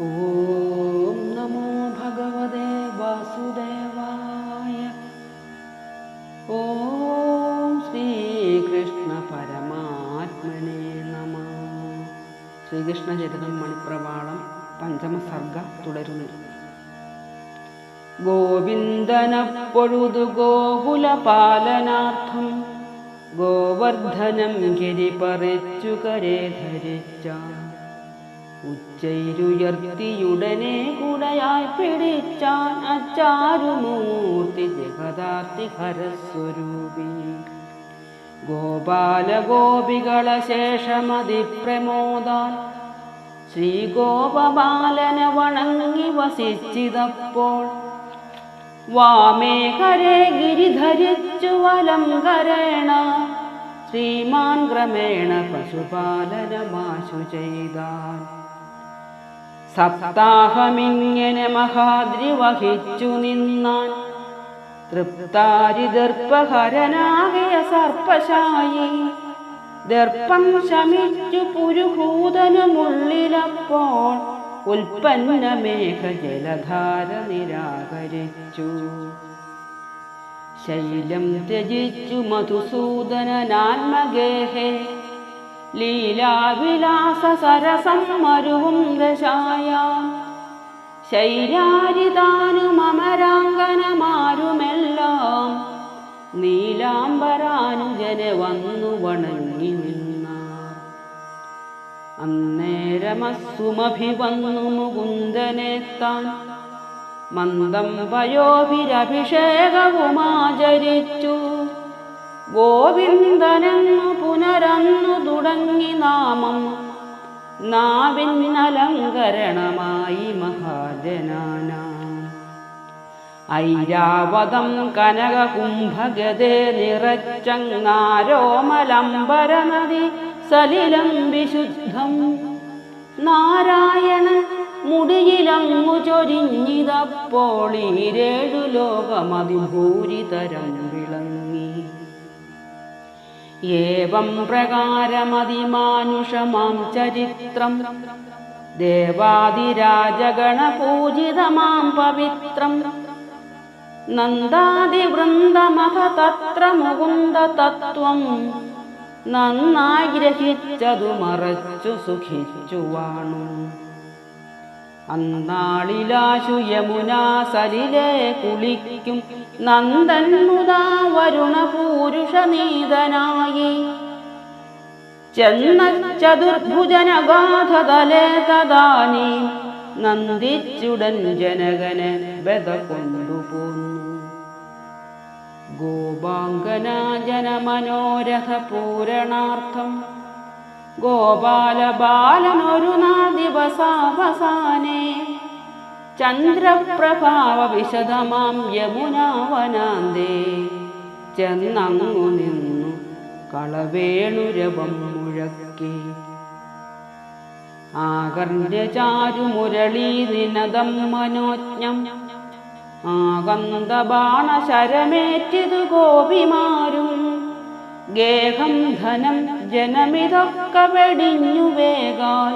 ഓം നമോ ഭഗവതേ വാസുദേവായ. ഓം ശ്രീകൃഷ്ണ പരമാത്മനെ നമ. ശ്രീകൃഷ്ണ ചരിതം മണിപ്രവാളം പഞ്ചമ സർഗ തുടരുന്നു. ഗോവിന്ദനപ്പൊഴുതു ഗോകുലപാലനാർത്ഥം ഗോവർദ്ധനം ഗിരിപറിച്ചു കരേ ധരിച്ചാൻ ഉച്ചയിലുയർത്തിയുടനെ കുടയായി പിടിച്ചാൻ അച്ചാരുമൂർത്തി ജഗദാർത്തി ഹരസ്വരൂപി. ഗോപാല ഗോപികള ശേഷമതി പ്രമോദാൻ. ശ്രീഗോപബാലനെ വണങ്ങി വസിച്ചിതപ്പോൾ വാമേഹരേ ഗിരിധരിച്ചു വലം കരേണ ശ്രീമാൻ ക്രമേണ പശുപാലനമാശു ചെയ്താൻ. സപ്താഹമിങ്ങനെ മഹാദ്രി വഹിച്ചു നിന്നാൻ തൃപ്താരി ദർപ്പഹരനാകിയ സർപ്പശായി. ദർപ്പം ശമിച്ചു പുരുഭൂതനുമുള്ളിലപ്പോൾ ഉൽപ്പന്നമേഘ ജലധാര നിരാകരിച്ചു ശൈലം ത്യജിച്ചു മധുസൂദനാത്മഗേഹേ ലീലാവിലാസ സരസം മരുവും ദശായ ശൈരാരിതാനുമരാങ്കനമാരുമെല്ലാം നീലാംബരാനുജനെ വന്നു വണങ്ങി നിന്ന. അന്നേരമസുമഭിവന്നു താൻ. മന്ദം വയോഭിരഭിഷേകവുമാചരിച്ചു. ഗോവിന്ദനെന്നു പുനരന്നു തുടങ്ങി നാമം. നാവിന്നലങ്കരണമായി മഹാജനാന. ഐരാവതം കനകകുംഭഗതേ നിറച്ചങ്ങാരോമലംബര നദി സലിലം വിശുദ്ധം. നാരായണൻ മുടിയിലങ്ങു ചൊരിഞ്ഞിതപ്പോൾ ഈരേഴു ലോകമതിഭൂരിതരം. ഏവം പ്രകാരമതിമാനുഷമാം ചരിത്രം. ദേവാദിരാജഗണപൂജിതമാം പവിത്രം. നന്ദാതിവൃന്ദമഹ തത്ര മുകുന്ദ തത്വം നന്നായി ഗ്രഹിച്ചതു മറച്ചു സുഖിച്ചു വാണു അന്നാളിലാശു യമുനാ സലിലെ കുളിക്കും നന്ദൻ മുതാ വരുണ പൂരുഷനീതനായി ചെന്ന ചതുർഭുജനഗാധതലേ തദാനി നന്ദിച്ചുടൻ ജനകന് ബത കൊണ്ടുപോന്നു ഗോപാംഗനാ ജനമനോരഥ പൂരണാർത്ഥം ഗോപാലബാലനൊരു നാൾ നാദിവസാവസാനേ. ചന്ദ്രപ്രഭാവ വിശദമാം യമുനാവനാന്തേ. ചെന്നങ്ങു നിന്നു കളവേണുരവം മുഴക്കി. ആകർണ്യചാരുമുരളീ നിനദം മനോജ്ഞം. ആകന്ത ബാണശരമേറ്റിതു ഗോപിമാരും. ഗേഹം ധനം ജനമിതൊക്കെ വെടിഞ്ഞു വേഗാൽ.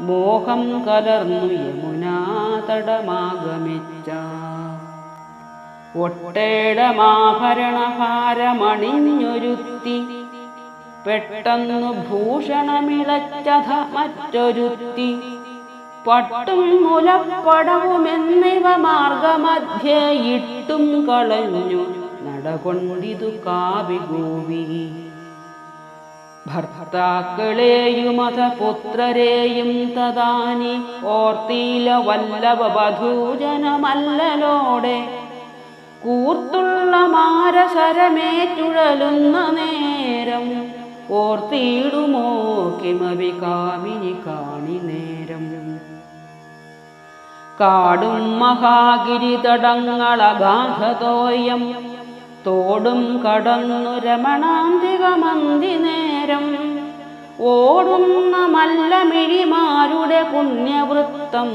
മോഹം കലർന്നു യമുനാ തടമാഗമിച്ച ഒട്ടേടമാഭരണഹാരമണിഞ്ഞൊരുത്തി പെട്ടെന്നു ഭൂഷണമിളച്ചത മറ്റൊരുത്തി. പട്ടും മുലപ്പടവുമെന്നിവ മാർഗമധ്യേ ഇട്ടും കളഞ്ഞു നടകൊണ്ടിതു കാവിഗോവി ഭർത്താക്കളെയുമത പുത്രരെയും തദാനി ഓർത്തീല വല്ലഭ വധൂജനമല്ലലോടെ. കൂർത്തുള്ള മാരശരമേറ്റുഴലുന്ന നേരം ഓർത്തിയിടുമോ കിമവി കാമിനി കാണി നേരം. കാടും മഹാഗിരി തടങ്ങളഗാധതോയം തോടും കടന്നു രമണാന്തികമന്ന ഓടുന്ന മല്ലമിഴിമാരുടെ പുണ്യവൃത്തം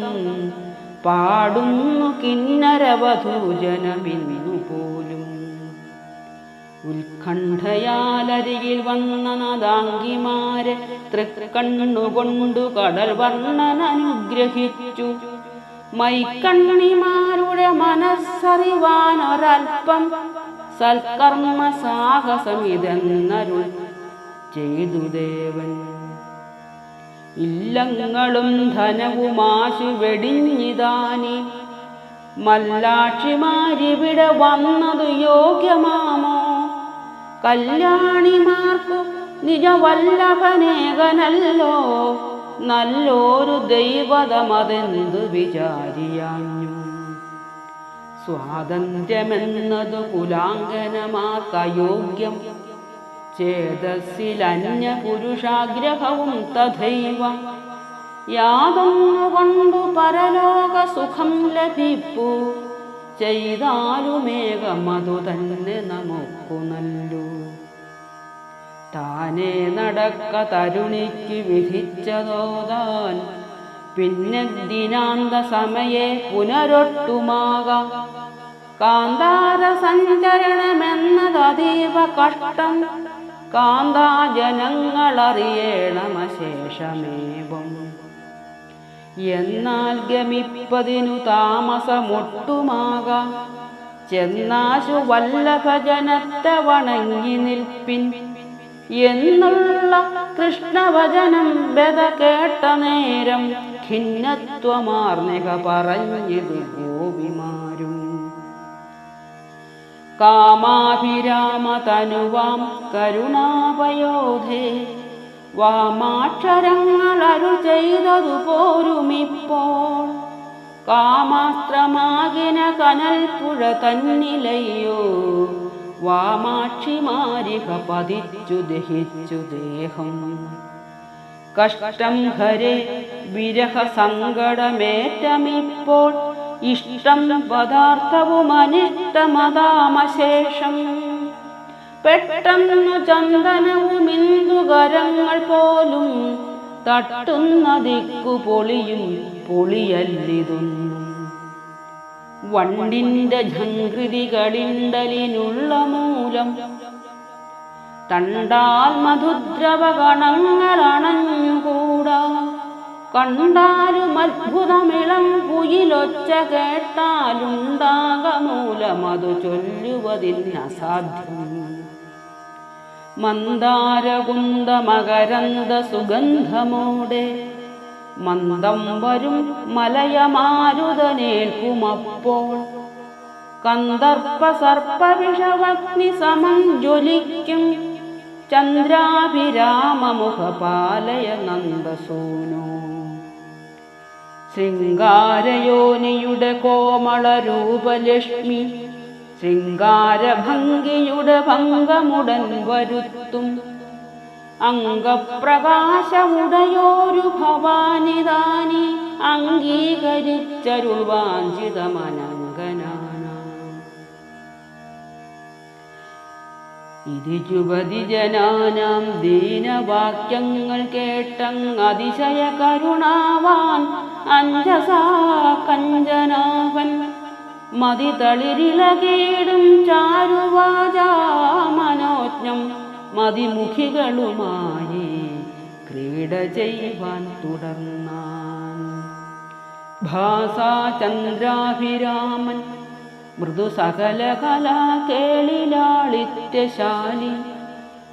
പാടുന്നു കിന്നരവധൂജനമിന്നു പോലും ഉത്കണ്ഠയാലരികിൽ വന്ന നദാംഗിമാരെ തൃക്കണ്ണുകൊണ്ടു കടൽ വർണൻ അനുഗ്രഹിച്ചു. മൈക്കണ്ണിമാരുടെ മനസ്സറിവാൻ ഒരൽപ്പം സൽക്കർമ്മ സാഹസമിതെന്നരുൾ ചെയ്തു ദേവൻ ഇല്ലങ്ങളും ധനവുമാശു വെടിഞ്ഞിതാനി. മല്ലാക്ഷിമാരിവിടെ വന്നതു യോഗ്യമാമോ? കല്യാണിമാർക്കു നിജവല്ലഭനേകനല്ലോ. നല്ലൊരു ദൈവതമതെന്തു വിചാരിയാഞ്ഞു. സ്വാതന്ത്ര്യമെന്നതു കുലാങ്കനമാക്കയോഗ്യം ചേതസ്സിലന്യ പുരുഷാഗ്രഹവും തഥൈവ. യാതൊന്നുകൊണ്ടു പരലോക സുഖം ലഭിപ്പു. ചെയ്താലുമേകമതു തന്നെ നമുക്കു നല്ലു. താനേ നടക്ക തരുണിക്ക് വിധിച്ചതോതാൻ. പിന്നെ ദിനാന്ത സമയെ പുനരൊട്ടുമാകാം. കാന്താര സഞ്ചരണമെന്നത് അതീവ കഷ്ടം. കാന്താജനങ്ങളറിയണമശേഷമേവം. എന്നാൽ ഗമിപ്പതിനു താമസമൊട്ടുമാകാം. ചെന്നാശു വല്ലഭജനത്തെ വണങ്ങി നിൽപ്പിൻ എന്നുള്ള കൃഷ്ണവചനം ബത കേട്ട നേരം ഖിന്നത്വമാർന്നിക പറഞ്ഞത് ഗോപിമാരും. കാമാഭിരാമ തനുവാം കരുണാപയോധേ. വാമാക്ഷരങ്ങൾ അരുൾ ചെയ്തതു പോരുമിപ്പോൾ. കാമാസ്ത്രമാകിന കനൽപ്പുഴ പുഴ തന്നിലയ്യോ വാമാക്ഷിമാരിക പതിച്ചു ദഹിച്ചു ദേഹം. കഷ്ടം ഹരേ വിരഹ സങ്കടമേറ്റമിപ്പോൾ ഇഷ്ടം പദാർത്ഥവും അനിഷ്ടമതാമശേഷം. പെട്ടെന്നു ചന്ദനവും ഇന്ദുകരങ്ങൾ പോലും തട്ടുന്ന ദിക്കു പൊളിയും പൊളിയല്ലിതൊന്നും വണ്ടിന്റെ ഝങ്കൃതികളിണ്ടലിനുള്ള മൂലം തണ്ടാൽ മധുദ്രവ അണഞ്ഞുകൂടാ കണ്ടാലും അത്ഭുതമിളം കുയിലൊച്ച കേട്ടാലുണ്ടാകമൂലമതു ചൊല്ലുവതിൽ അസാധ്യം. മന്ദാരകുന്ദ മകരന്ദ സുഗന്ധമോടെ മന്ദം വരും മലയമാരുതനേൽക്കുമപ്പോൾ കന്ദർപ്പ സർപ്പവിഷവഗ്നി സമം ജ്വലിക്കും ചന്ദ്രാഭിരാമമുഖപാലയ നന്ദസൂനോ. ശൃംഗാരയോനിയുടെ കോമള രൂപലക്ഷ്മി ശൃംഗാരഭംഗിയുടെ ഭംഗമുടൻ വരുത്തും. അംഗപ്രകാശമുടയോരു ഭവാനിതാനി അംഗീകരിച്ചരുൾവാഞ്ചിതമനങ്കനാന ഇതി ചുപതി ജനാനാം ദീനവാക്യങ്ങൾ കേട്ടങ് അതിശയ കരുണാവാൻ അഞ്ചസാ കഞ്ചനാവൻ. മതി തളിരിളകേടും ചാരുവാചാ മനോജ്ഞം മതിമുഖികളുമായി ക്രീഡ ചെയ്യുവാൻ തുടർന്നാൻ. ഭാസാ ചന്ദ്രാഭിരാമൻ മൃദു സകല കലാ കേളിലാളിത്യശാലി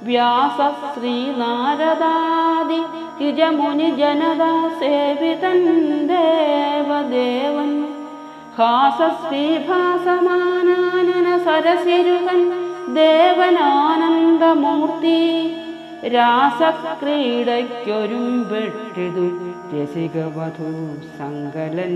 വ്യാസ ശ്രീ ശ്രീനാരദാദി തിജമുനി ജനതാ സേവിതൻ ദേവദേവൻ. ഹാസശ്രീഭാസമാനാനന സരസിരുകൻ ദേവനാനന്ദമൂർത്തി. രാസക്രീഡയ്ക്കൊരുമ്പെട്ടിതു രസികവധു സങ്കലൻ.